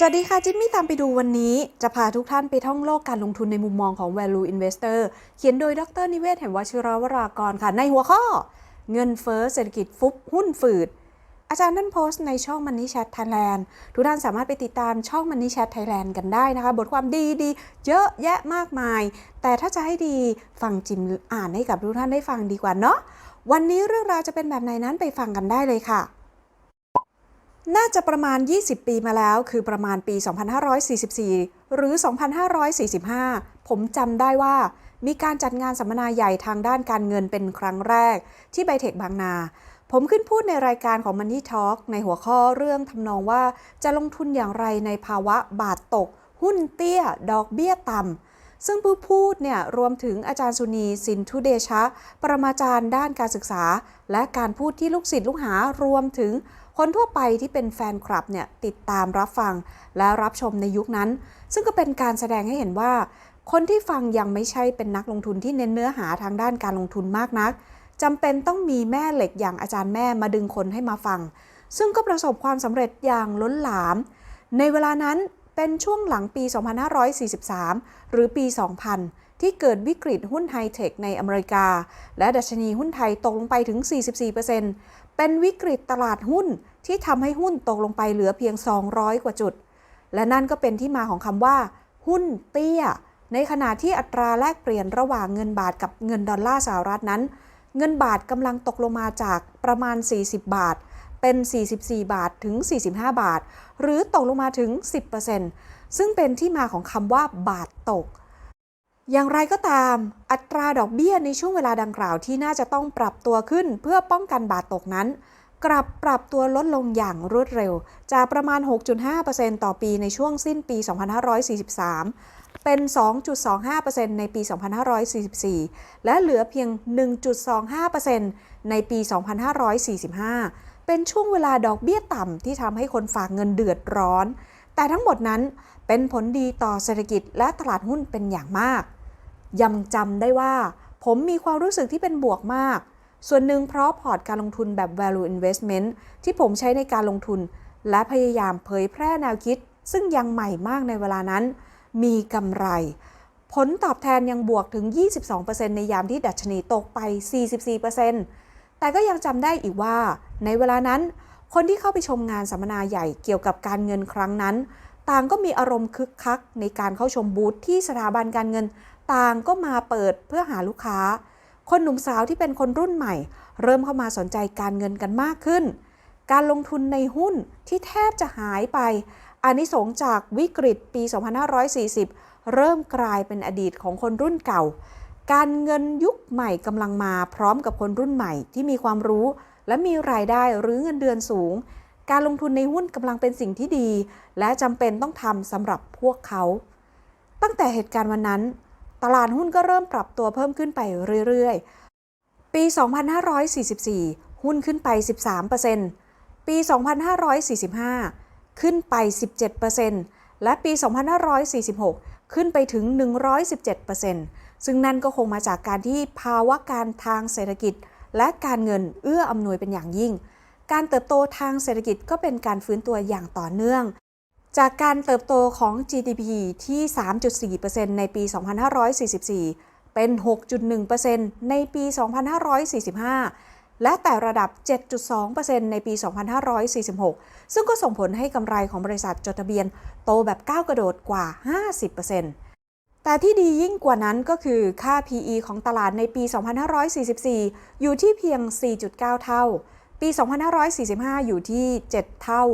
สวัสดีค่ะ จิมมี่ตามไปดูวันนี้ จะพาทุกท่านไปท่องโลกการลงทุนในมุมมองของ Value Investor เขียนโดยดรนิเวศแห่งวชิรวรากรค่ะ ในหัวข้อ เงินเฟ้อเศรษฐกิจฟุบหุ้นฝืด อาจารย์นั่นโพสต์ในช่อง Money Chat Thailand ทุกท่านสามารถไปติดตามช่อง Money Chat Thailand กันได้นะคะ บทความดีๆเยอะแยะมากมาย แต่ถ้าจะให้ดีฟังจิมอ่านให้กับทุกท่านได้ฟังดีกว่าเนาะวันนี้เรื่องราวจะเป็นแบบไหนนั้นไปฟังกันได้เลยค่ะ น่าจะประมาณ 20 ปีมาแล้ว คือประมาณปี 2544 หรือ 2545 ผมจำได้ว่า มีการจัดงานสัมมนาใหญ่ทางด้านการเงินเป็นครั้งแรก ที่ไบเทคบางนา ผมขึ้นพูดในรายการของ Money Talk ในหัวข้อเรื่องทำนองว่าจะลงทุนอย่างไรในภาวะบาทตก หุ้นเตี้ย ดอกเบี้ยต่ำ ซึ่งผู้พูดเนี่ยรวมถึงอาจารย์สุนีสินทุเดชะ ปรมาจารย์ด้านการศึกษา และการพูดที่ลูกศิษย์ลูกหารวมถึงคนทั่วไปที่เป็นแฟนคลับเนี่ยติดตามรับฟังและรับชมในยุคนั้น ซึ่งก็เป็นการแสดงให้เห็นว่า คนที่ฟังยังไม่ใช่เป็นนักลงทุนที่เน้นเนื้อหาทางด้านการลงทุนมากนักจำเป็นต้องมีแม่เหล็กอย่างอาจารย์แม่มาดึงคนให้มาฟัง ซึ่งก็ประสบความสำเร็จอย่างล้นหลาม ในเวลานั้น เป็นช่วงหลังปี 2543 หรือปี 2000 ที่เกิดวิกฤตหุ้นไฮเทคในอเมริกา และดัชนีหุ้นไทยตกลงไปถึง 44%เป็นวิกฤตตลาดหุ้นที่ทำให้หุ้นตกลงไปเหลือเพียง 200 กว่าจุด และนั่นก็เป็นที่มาของคำว่า หุ้นเตี้ย ในขณะที่อัตราแลกเปลี่ยนระหว่างเงินบาทกับเงินดอลลาร์สหรัฐนั้น เงินบาทกำลังตกลงมาจากประมาณ 40 บาท เป็น 44 บาทถึง 45 บาท หรือตกลงมาถึง 10%ซึ่งเป็นที่มาของคำว่าบาทตก อย่างไรก็ตาม อัตราดอกเบี้ยในช่วงเวลาดังกล่าวที่น่าจะต้องปรับตัวขึ้นเพื่อป้องกันบาทตกนั้น กลับปรับตัวลดลงอย่างรวดเร็ว จากประมาณ 6.5%ต่อปีในช่วงสิ้นปี 2543 เป็น 2.25%ในปี 2544 และเหลือเพียง 1.25%ในปี 2545 เป็นช่วงเวลาดอกเบี้ยต่ำที่ทำให้คนฝากเงินเดือดร้อน แต่ทั้งหมดนั้นเป็นผลดีต่อเศรษฐกิจและตลาดหุ้นเป็นอย่างมากยังจำได้ว่า ผมมีความรู้สึกที่เป็นบวกมาก ส่วนหนึ่งเพราะพอร์ตการลงทุนแบบ value investment ที่ผมใช้ในการลงทุน และพยายามเผยแพร่แนวคิด ซึ่งยังใหม่มากในเวลานั้น มีกำไร ผลตอบแทนยังบวกถึง 22%ในยามที่ดัชนีตกไป 44% แต่ก็ยังจำได้อีกว่า ในเวลานั้น คนที่เข้าไปชมงานสัมมนาใหญ่เกี่ยวกับการเงินครั้งนั้น ต่างก็มีอารมณ์คึกคัก ในการเข้าชมบูธที่สถาบันการเงิน ต่างก็มาเปิดเพื่อหาลูกค้า คนหนุ่มสาวที่เป็นคนรุ่นใหม่ เริ่มเข้ามาสนใจการเงินกันมากขึ้น การลงทุนในหุ้นที่แทบจะหายไปอานิสงส์จากวิกฤตปี 2540 เริ่มกลายเป็นอดีตของคนรุ่นเก่า การเงินยุคใหม่กำลังมาพร้อมกับคนรุ่นใหม่ที่มีความรู้ และมีรายได้หรือเงินเดือนสูง การลงทุนในหุ้นกำลังเป็นสิ่งที่ดี และจำเป็นต้องทำสำหรับพวกเขา ตั้งแต่เหตุการณ์วันนั้น ตลาดหุ้นก็เริ่มปรับตัวเพิ่มขึ้นไปเรื่อยๆ ปี 2544 หุ้นขึ้นไป 13%ปี 2545 ขึ้นไป 17%และปี 2546 ขึ้นไปถึง 117% ซึ่งนั่นก็คงมาจากการที่ภาวะการทางเศรษฐกิจ และการเงินเอื้ออำนวยเป็นอย่างยิ่ง การเติบโตทางเศรษฐกิจก็เป็นการฟื้นตัวอย่างต่อเนื่อง จากการเติบโตของ GDP ที่ 3.4%ในปี 2544 เป็น 6.1%ในปี 2545 และแต่ระดับ 7.2%ในปี 2546 ซึ่งก็ส่งผลให้กำไรของบริษัทจดทะเบียนโตแบบก้าวกระโดดกว่า 50% แต่ที่ดียิ่งกว่านั้นก็คือค่า PE ของตลาดในปี 2544 อยู่ที่เพียง 4.9 เท่า ปี 2545 อยู่ที่ 7 เท่า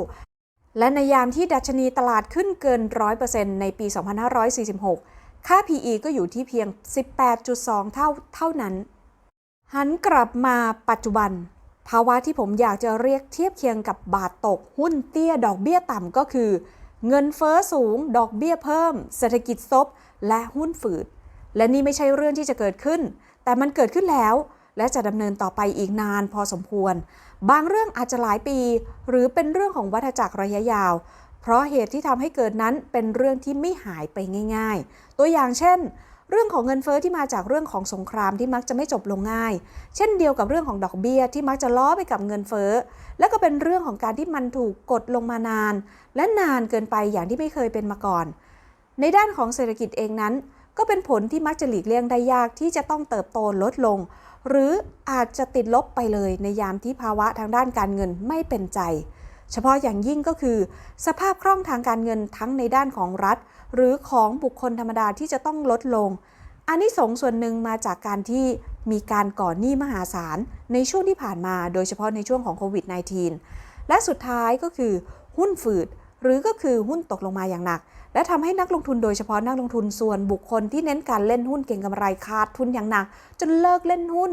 และในยามที่ดัชนีตลาดขึ้นเกิน 100%ในปี 2546 ค่า PE ก็อยู่ที่เพียง 18.2 เท่าเท่านั้น หันกลับมาปัจจุบัน ภาวะที่ผมอยากจะเรียกเทียบเคียงกับบาทตกหุ้นเตี้ยดอกเบี้ยต่ำก็คือ เงินเฟอ้อสูง ดอกเบี้ยเพิ่ม เศรษฐกิจซบและหุ้นฝืด และนี่ไม่ใช่เรื่องที่จะเกิดขึ้น แต่มันเกิดขึ้นแล้ว และจะดำเนินต่อไปอีกนานพอสมควร บางเรื่องอาจจะหลายปี หรือเป็นเรื่องของวัฏจักรระยะยาว เพราะเหตุที่ทำให้เกิดนั้นเป็นเรื่องที่ไม่หายไปง่าย ๆ ตัวอย่างเช่น เรื่องของเงินเฟอ้อที่มาจากเรื่องของสงครามที่มักจะไม่จบลงง่าย เช่นเดียวกับเรื่องของดอกเบี้ยที่มักจะล้อไปกับเงินเฟอ้อ และก็เป็นเรื่องของการที่มันถูกกดลงมานาน และนานเกินไปอย่างที่ไม่เคยเป็นมาก่อน ในด้านของเศรษฐกิจเองนั้น ก็เป็นผลที่มักจะหลีกเลี่ยงได้ยากที่จะต้องเติบโตลดลง หรืออาจจะติดลบไปเลยในยามที่ภาวะทางด้านการเงินไม่เป็นใจ เฉพาะอย่างยิ่งก็คือ สภาพคล่องทางการเงินทั้งในด้านของรัฐ หรือของบุคคลธรรมดาที่จะต้องลดลงอันนี้สงส่วนหนึ่งมาจากการที่มีการก่อหนี้มหาศาล ในช่วงที่ผ่านมาโดยเฉพาะในช่วงของโควิด -19 และสุดท้ายก็คือหุ้นฝืด หรือก็คือหุ้นตกลงมาอย่างหนัก และทำให้นักลงทุนโดยเฉพาะนักลงทุนส่วนบุคคลที่เน้นการเล่นหุ้นเก่งกำไรขาดทุนอย่างหนัก จนเลิกเล่นหุ้น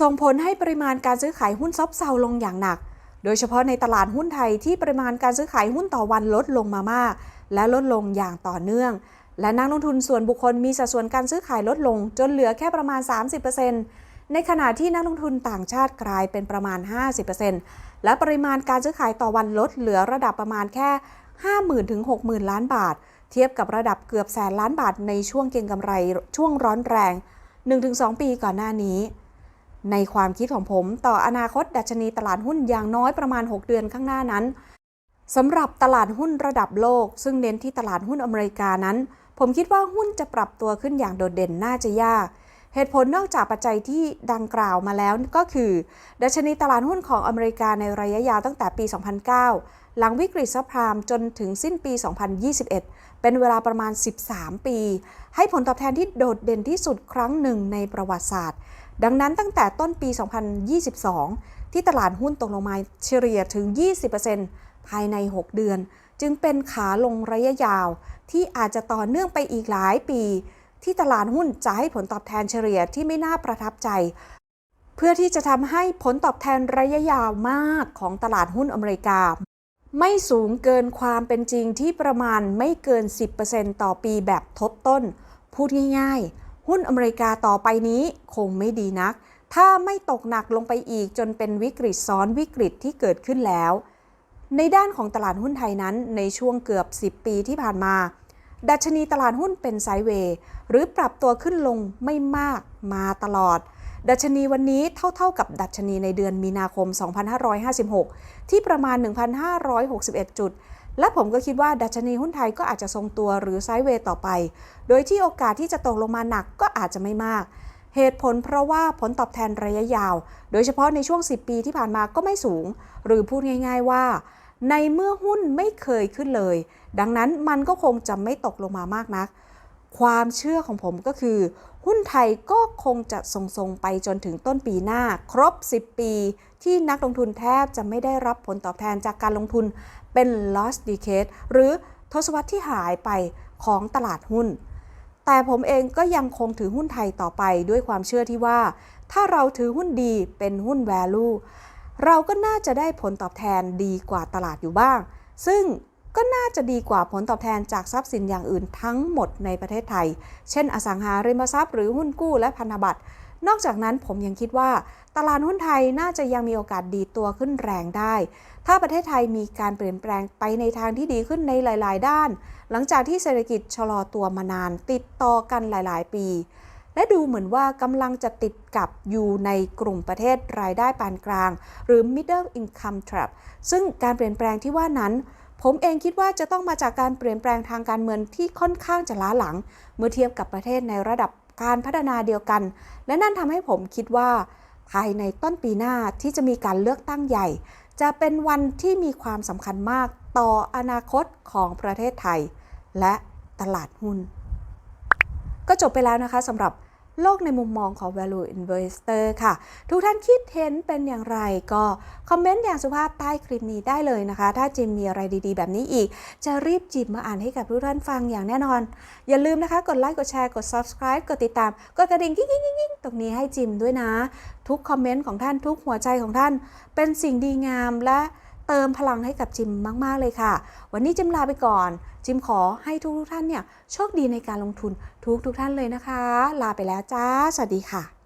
ส่งผลให้ปริมาณการซื้อขายหุ้นซบเซาลงอย่างหนัก โดยเฉพาะในตลาดหุ้นไทยที่ปริมาณการซื้อขายหุ้นต่อวันลดลงมามาก และลดลงอย่างต่อเนื่อง และนักลงทุนส่วนบุคคลมีสัดส่วนการซื้อขายลดลง จนเหลือแค่ประมาณ 30%ในขณะที่นักลงทุนต่างชาติกลายเป็นประมาณ 50%และปริมาณการซื้อขายต่อวันลดเหลือระดับประมาณแค่ 50,000ถึง60,000 ล้านบาท เทียบกับระดับเกือบแสนล้านบาทในช่วงเก็งกำไรช่วงร้อนแรง 1-2 ปีก่อนหน้านี้ ในความคิดของผมต่ออนาคตดัชนีตลาดหุ้นอย่างน้อยประมาณ 6 เดือนข้างหน้านั้นสำหรับตลาดหุ้นระดับโลก ซึ่งเน้นที่ตลาดหุ้นอเมริกานั้น ผมคิดว่าหุ้นจะปรับตัวขึ้นอย่างโดดเด่นน่าจะยาก เหตุผลนอกจากปัจจัยที่ดังกล่าวมาแล้วก็คือ ดัชนีตลาดหุ้นของอเมริกาในระยะยาวตั้งแต่ปี 2009 หลังวิกฤตซับพรามจนถึงสิ้นปี 2021 เป็นเวลาประมาณ 13 ปี ให้ผลตอบแทนที่โดดเด่นที่สุดครั้งหนึ่งในประวัติศาสตร์ ดังนั้นตั้งแต่ต้นปี 2022 ที่ตลาดหุ้นตกลงมาเฉลี่ยถึง 20%ภายใน 6 เดือน จึงเป็นขาลงระยะยาว ที่อาจจะต่อเนื่องไปอีกหลายปี ที่ตลาดหุ้นจะให้ผลตอบแทนเฉลี่ยที่ไม่น่าประทับใจ เพื่อที่จะทำให้ผลตอบแทนระยะยาวมากของตลาดหุ้นอเมริกา ไม่สูงเกินความเป็นจริงที่ประมาณไม่เกิน 10%ต่อปีแบบทบต้น พูดง่ายๆ หุ้นอเมริกาต่อไปนี้คงไม่ดีนัก ถ้าไม่ตกหนักลงไปอีกจนเป็นวิกฤตซ้อนวิกฤตที่เกิดขึ้นแล้ว ในด้านของตลาดหุ้นไทยนั้นในช่วงเกือบ 10 ปีที่ผ่านมา ดัชนีตลาดหุ้นเป็นไซด์เวย์หรือปรับตัวขึ้นลงไม่มากมาตลอด ดัชนีวันนี้เท่าๆกับดัชนีในเดือนมีนาคม 2556 ที่ประมาณ 1,561 จุด และผมก็คิดว่าดัชนีหุ้นไทยก็อาจจะทรงตัวหรือไซด์เวย์ต่อไป โดยที่โอกาสที่จะตกลงมาหนักก็อาจจะไม่มาก เหตุผลเพราะว่าผลตอบแทนระยะยาว โดยเฉพาะในช่วง 10 ปีที่ผ่านมาก็ไม่สูง หรือพูดง่าย ๆว่า ในเมื่อหุ้นไม่เคยขึ้นเลย ดังนั้นมันก็คงจะไม่ตกลงมามากนัก ความเชื่อของผมก็คือ หุ้นไทยก็คงจะทรงๆไปจนถึงต้นปีหน้า ครบ 10 ปี ที่นักลงทุนแทบจะไม่ได้รับผลตอบแทนจากการลงทุนเป็น lost decade หรือทศวรรษที่หายไปของตลาดหุ้น แต่ผมเองก็ยังคงถือหุ้นไทยต่อไปด้วยความเชื่อที่ว่า ถ้าเราถือหุ้นดีเป็นหุ้น value เราก็น่าจะได้ผลตอบแทนดีกว่าตลาดอยู่บ้าง ซึ่ง ก็น่าจะดีกว่าผลตอบแทนจากทรัพย์สินอย่างอื่นทั้งหมดในประเทศไทย เช่น อสังหาริมทรัพย์หรือหุ้นกู้และพันธบัตร นอกจากนั้นผมยังคิดว่า ตลาดหุ้นไทยน่าจะยังมีโอกาสดีตัวขึ้นแรงได้ ถ้าประเทศไทยมีการเปลี่ยนแปลงไปในทางที่ดีขึ้นในหลาย ๆ ด้าน หลังจากที่เศรษฐกิจชะลอตัวมานาน ติดต่อกันหลาย ๆ ปี และดูเหมือนว่ากำลังจะติดกับอยู่ในกลุ่มประเทศรายได้ปานกลาง หรือ middle income trap ซึ่งการเปลี่ยนแปลงที่ว่านั้น ผมเองคิดว่าจะต้องมาจากการเปลี่ยนแปลงทางการเมืองที่ค่อนข้างจะล้าหลัง เมื่อเทียบกับประเทศในระดับการพัฒนาเดียวกัน และนั่นทำให้ผมคิดว่า ภายในต้นปีหน้าที่จะมีการเลือกตั้งใหญ่ จะเป็นวันที่มีความสำคัญมากต่ออนาคตของประเทศไทย และตลาดหุ้น ก็จบไปแล้วนะคะสำหรับ โลกในมุมมองของ value investor ค่ะ ทุกท่านคิดเห็นเป็นอย่างไรก็คอมเมนต์อย่างสุภาพใต้คลิปนี้ได้เลยนะคะ ถ้าจิมมีอะไรดีๆ แบบนี้อีก จะรีบจิบมาอ่านให้กับทุกท่านฟังอย่างแน่นอน อย่าลืมนะคะ กดไลค์กดแชร์กด subscribe กดติดตาม กดกระดิ่งกิ๊งๆๆตรงนี้ให้จิมด้วยนะ ทุกคอมเมนต์ของท่านทุกหัวใจของท่าน เป็นสิ่งดีงามและ เติมพลังให้กับจิมมาก ๆ เลยค่ะ วันนี้จิมลาไปก่อน จิมขอให้ทุกทุกท่านเนี่ยโชคดีในการลงทุนทุกทุกท่านเลยนะคะ ลาไปแล้วจ้า สวัสดีค่ะ